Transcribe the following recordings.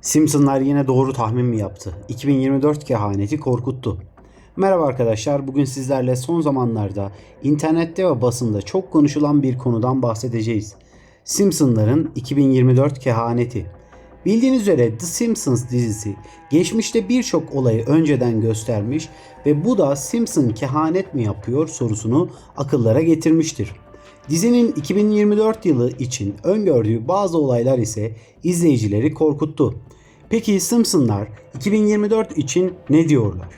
Simpsonlar yine doğru tahmin mi yaptı? 2024 kehaneti korkuttu. Merhaba arkadaşlar, bugün sizlerle son zamanlarda internette ve basında çok konuşulan bir konudan bahsedeceğiz. Simpsonların 2024 kehaneti. Bildiğiniz üzere The Simpsons dizisi geçmişte birçok olayı önceden göstermiş ve bu da Simpson kehanet mi yapıyor sorusunu akıllara getirmiştir. Dizinin 2024 yılı için öngördüğü bazı olaylar ise izleyicileri korkuttu. Peki Simpsonlar 2024 için ne diyorlar?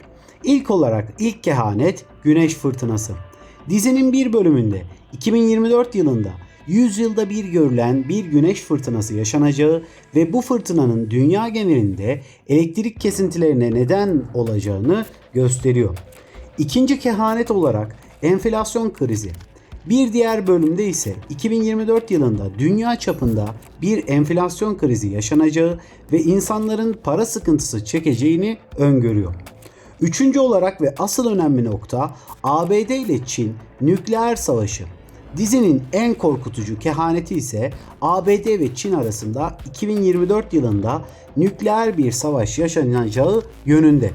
İlk olarak ilk kehanet Güneş Fırtınası. Dizinin bir bölümünde 2024 yılında 100 yılda bir görülen bir güneş fırtınası yaşanacağı ve bu fırtınanın dünya genelinde elektrik kesintilerine neden olacağını gösteriyor. İkinci kehanet olarak enflasyon krizi. Bir diğer bölümde ise 2024 yılında dünya çapında bir enflasyon krizi yaşanacağı ve insanların para sıkıntısı çekeceğini öngörüyor. Üçüncü olarak ve asıl önemli nokta ABD ile Çin nükleer savaşı. Dizinin en korkutucu kehaneti ise ABD ve Çin arasında 2024 yılında nükleer bir savaş yaşanacağı yönünde.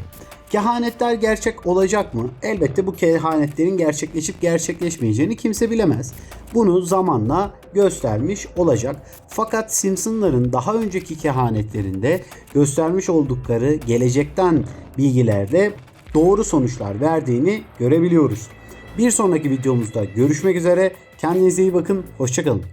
Kehanetler gerçek olacak mı? Elbette bu kehanetlerin gerçekleşip gerçekleşmeyeceğini kimse bilemez. Bunu zamanla göstermiş olacak. Fakat Simpsonların daha önceki kehanetlerinde göstermiş oldukları gelecekten bilgilerde doğru sonuçlar verdiğini görebiliyoruz. Bir sonraki videomuzda görüşmek üzere. Kendinize iyi bakın. Hoşçakalın.